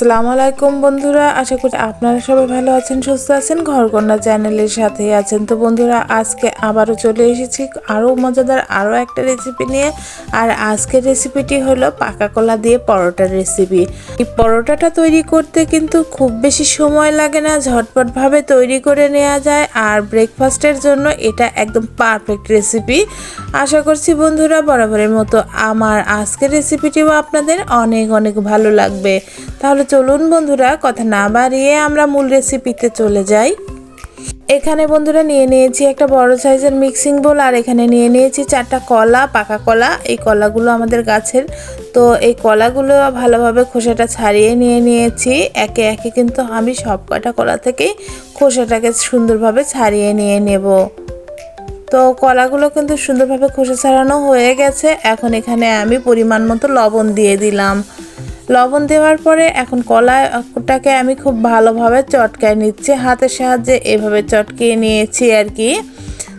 আসসালামু আলাইকুম বন্ধুরা, আশা করি আপনারা সবাই ভালো আছেন, সুস্থ আছেন, ঘরকন্যা চ্যানেলের সাথে আছেন। তো বন্ধুরা, আজকে আবারও চলে এসেছি আরও মজাদার আরও একটা রেসিপি নিয়ে। আর আজকের রেসিপিটি হলো পাকা কলা দিয়ে পরোটার রেসিপি এই পরোটাটা তৈরি করতে কিন্তু খুব বেশি সময় লাগে না, ঝটপটভাবে তৈরি করে নেওয়া যায়। আর ব্রেকফাস্টের জন্য এটা একদম পারফেক্ট রেসিপি আশা করছি বন্ধুরা, বরাবরের মতো আমার আজকের রেসিপিটিও আপনাদের অনেক অনেক ভালো লাগবে। তাহলে চলুন বন্ধুরা, কথা না বাড়িয়ে আমরা মূল রেসিপিতে চলে যাই। এখানে বন্ধুরা নিয়ে নিয়েছি একটা বড় সাইজের মিক্সিং বোল আর এখানে নিয়ে নিয়েছি চারটা কলা, পাকা কলা। এই কলাগুলো আমাদের গাছের। তো এই কলাগুলো ভালোভাবে খোসাটা ছাড়িয়ে নিয়ে নিয়েছি। একে একে কিন্তু আমি সব কটা কলা থেকেই খোসাটাকে সুন্দরভাবে ছাড়িয়ে নিয়ে নেব। তো কলাগুলো কিন্তু সুন্দরভাবে খোসা ছাড়ানো হয়ে গেছে। এখন এখানে আমি পরিমাণ মতো লবণ দিয়ে দিলাম। লবণ দেওয়ার পরে এখন কলাটাকে আমি খুব ভালোভাবে চটকায় নিচ্ছি, হাতের সাহায্যে এভাবে চটকিয়ে নিয়েছি আর কি।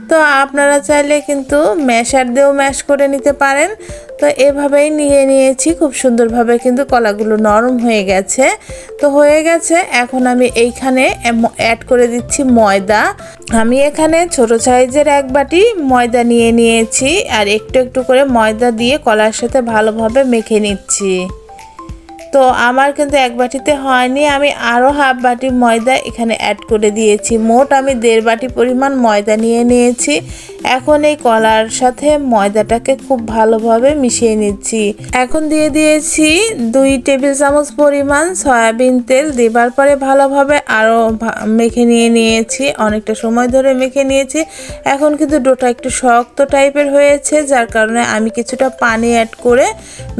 তো আপনারা চাইলে কিন্তু ম্যাশার দিয়েও ম্যাশ করে নিতে পারেন। তো এভাবেই নিয়ে নিয়েছি, খুব সুন্দরভাবে কিন্তু কলাগুলো নরম হয়ে গেছে। তো হয়ে গেছে, এখন আমি এইখানে অ্যাড করে দিচ্ছি ময়দা। আমি এখানে ছোট সাইজের এক বাটি ময়দা নিয়ে নিয়েছি, আর একটু একটু করে ময়দা দিয়ে কলার সাথে ভালোভাবে মেখে নিচ্ছি। তো আমার কিন্তু এক বাটিতে হয়নি, আমি আরও হাফ বাটি ময়দা এখানে অ্যাড করে দিয়েছি। মোট আমি দেড় বাটি পরিমাণ ময়দা নিয়ে নিয়েছি। এখন এই কলার সাথে ময়দাটাকে খুব ভালোভাবে মিশিয়ে নিচ্ছি। এখন দিয়ে দিয়েছি দুই টেবিল চামচ পরিমাণ সয়াবিন তেল, দেবার পরে ভালোভাবে আরও মেখে নিয়ে নিয়েছি। অনেকটা সময় ধরে মেখে নিয়েছি। এখন কিন্তু ডোটা একটু শক্ত টাইপের হয়েছে, যার কারণে আমি কিছুটা পানি অ্যাড করে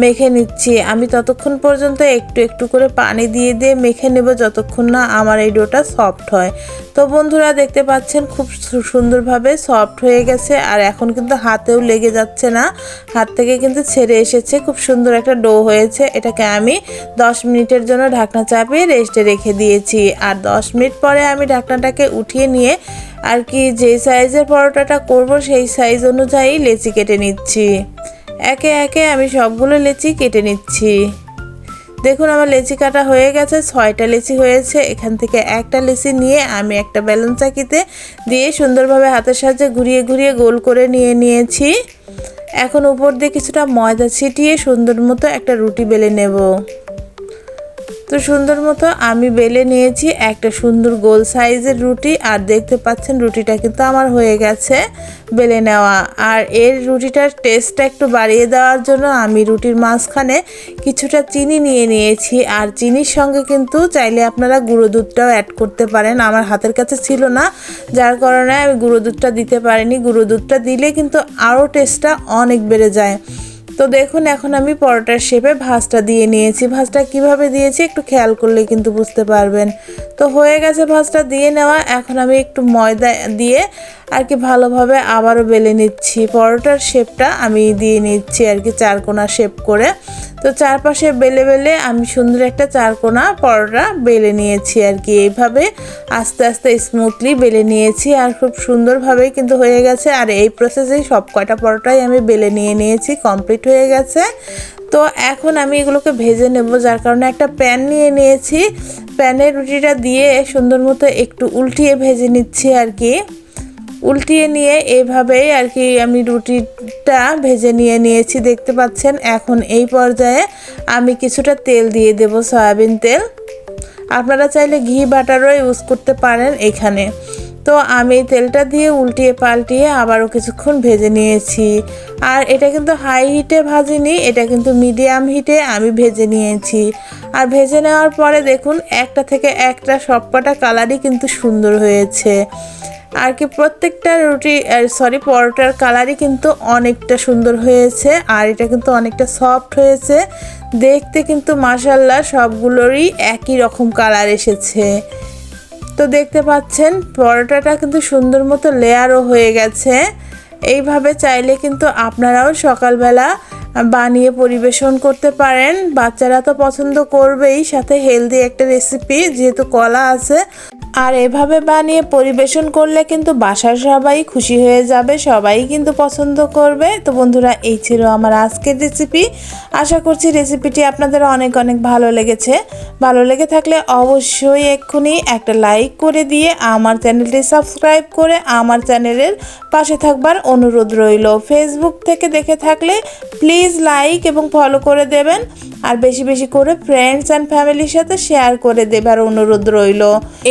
মেখে নিচ্ছি। আমি ততক্ষণ পর্যন্ত একটু একটু করে পানি দিয়ে দিয়ে মেখে নেব যতক্ষণ না আমার এই ডোটা সফট হয়। তো বন্ধুরা দেখতে পাচ্ছেন খুব সুন্দরভাবে সফট হয়ে গেছে আর এখন কিন্তু হাতেও লেগে যাচ্ছে না। হাত থেকে কিন্তু ছেড়ে এসেছে, খুব সুন্দর একটা ডো হয়েছে। এটাকে আমি 10 মিনিটের জন্য ঢাকনা চাপিয়ে রেস্টে রেখে দিয়েছি। আর 10 মিনিট পরে আমি ঢাকনাটাকে উঠিয়ে নিয়ে আর কি যে সাইজের পরোটাটা করব সেই সাইজ অনুযায়ী লেচি কেটে নিচ্ছি। একে একে আমি সবগুলো লেচি কেটে নিচ্ছি। দেখুন, আমার লেচি কাটা হয়ে গেছে, ছয়টা লেচি হয়েছে। এখান থেকে একটা লেচি নিয়ে আমি একটা বেলুন চাকিতে দিয়ে সুন্দরভাবে হাতের সাহায্যে ঘুরিয়ে ঘুরিয়ে গোল করে নিয়ে নিয়েছি। এখন উপর দিয়ে কিছুটা ময়দা ছিটিয়ে সুন্দর মতো একটা রুটি বেলে নেব। তো সুন্দর মতো আমি বেলে নিয়েছি একটা সুন্দর গোল সাইজের রুটি আর দেখতে পাচ্ছেন রুটিটা কিন্তু আমার হয়ে গেছে বেলে নেওয়া। আর এর রুটিটার টেস্টটা একটু বাড়িয়ে দেওয়ার জন্য আমি রুটির মাঝখানে কিছুটা চিনি নিয়ে নিয়েছি। আর চিনির সঙ্গে কিন্তু চাইলে আপনারা গুঁড়ো দুধটাও অ্যাড করতে পারেন। আমার হাতের কাছে ছিল না, যার কারণে আমি গুঁড়ো দুধটা দিতে পারিনি। গুঁড়ো দুধটা দিলে কিন্তু আরও টেস্টটা অনেক বেড়ে যায়। তো দেখুন, এখন আমি পরোটার শেপে ভাজটা দিয়ে নিয়েছি। ভাজটা কীভাবে দিয়েছি একটু খেয়াল করলে কিন্তু বুঝতে পারবেন। তো হয়ে গেছে ভাজটা দিয়ে নেওয়া। এখন আমি একটু ময়দা দিয়ে আর কি ভালোভাবে আবারও বেলে নিচ্ছি। পরোটার শেপটা আমি দিয়ে নিচ্ছি আর কি চারকোনা শেপ করে। তো চারপাশে বেলে বেলে আমি সুন্দর একটা চারকোনা পরোটা বেলে নিয়েছি আর কি এইভাবে আস্তে আস্তে স্মুথলি বেলে নিয়েছি আর খুব সুন্দরভাবে কিন্তু হয়ে গেছে। আর এই প্রসেসেই সব কয়টা পরোটাই আমি বেলে নিয়ে নিয়েছি কমপ্লিট হয়ে গেছে। তো এখন আমি এগুলোকে ভেজে নেব, যার কারণে একটা প্যান নিয়ে নিয়েছি। প্যানে রুটিটা দিয়ে সুন্দর মতো একটু উল্টিয়ে ভেজে নিচ্ছি আর কি উল্টিয়ে নিয়ে এভাবেই আর কি আমি রুটিটা ভেজে নিয়ে নিয়েছি, দেখতে পাচ্ছেন? এখন এই পর্যায়ে আমি কিছুটা তেল দিয়ে দেব সয়াবিন তেল। আপনারা চাইলে ঘি, বাটারও ইউজ করতে পারেন এখানে। তো আমি তেলটা দিয়ে উল্টিয়ে পাল্টিয়ে আবারও কিছুক্ষণ ভেজে নিয়েছি। আর এটা কিন্তু হাই হিটে ভাজিনি, এটা কিন্তু মিডিয়াম হিটে আমি ভেজে নিয়েছি। আর ভেজে নেওয়ার পরে দেখুন, একটা থেকে একটা সবকটা কালারই কিন্তু সুন্দর হয়েছে। আর কি প্রত্যেকটা রুটি সরি পরোটার কালারই কিন্তু অনেকটা সুন্দর হয়েছে। আর এটা কিন্তু অনেকটা সফট হয়েছে। দেখতে কিন্তু মাসাল্লাহ সবগুলোরই একই রকম কালার এসেছে। তো দেখতে পাচ্ছেন, পরোটাটা কিন্তু সুন্দর মতো লেয়ারও হয়ে গেছে। এইভাবে চাইলে কিন্তু আপনারাও সকালবেলা বানিয়ে পরিবেশন করতে পারেন। বাচ্চারা তো পছন্দ করবেই, সাথে হেলদি একটা রেসিপি যেহেতু কলা আছে। আর এভাবে বানিয়ে পরিবেশন করলে কিন্তু বাসার সবাই খুশি হয়ে যাবে, সবাই কিন্তু পছন্দ করবে। তো বন্ধুরা, এই ছিল আমার আজকের রেসিপি আশা করছি রেসিপিটি আপনাদের অনেক অনেক ভালো লেগেছে। ভালো লেগে থাকলে অবশ্যই এক্ষুনি একটা লাইক করে দিয়ে আমার চ্যানেলটি সাবস্ক্রাইব করে আমার চ্যানেলের পাশে থাকবার অনুরোধ রইল। ফেসবুক থেকে দেখে থাকলে প্লিজ লাইক এবং ফলো করে দেবেন আর বেশি বেশি করে ফ্রেন্ডস অ্যান্ড ফ্যামিলির সাথে শেয়ার করে দেবার অনুরোধ রইল।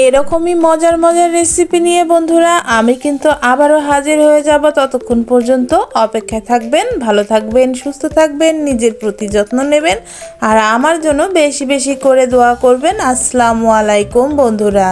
এরকমই মজার মজার রেসিপি নিয়ে বন্ধুরা, আমি কিন্তু আবারও হাজির হয়ে যাব ততক্ষণ পর্যন্ত। অপেক্ষায় থাকবেন, ভালো থাকবেন, সুস্থ থাকবেন, নিজের প্রতি যত্ন নেবেন আর আমার জন্য বেশি বেশি করে দোয়া করবেন। আসসালামু আলাইকুম বন্ধুরা।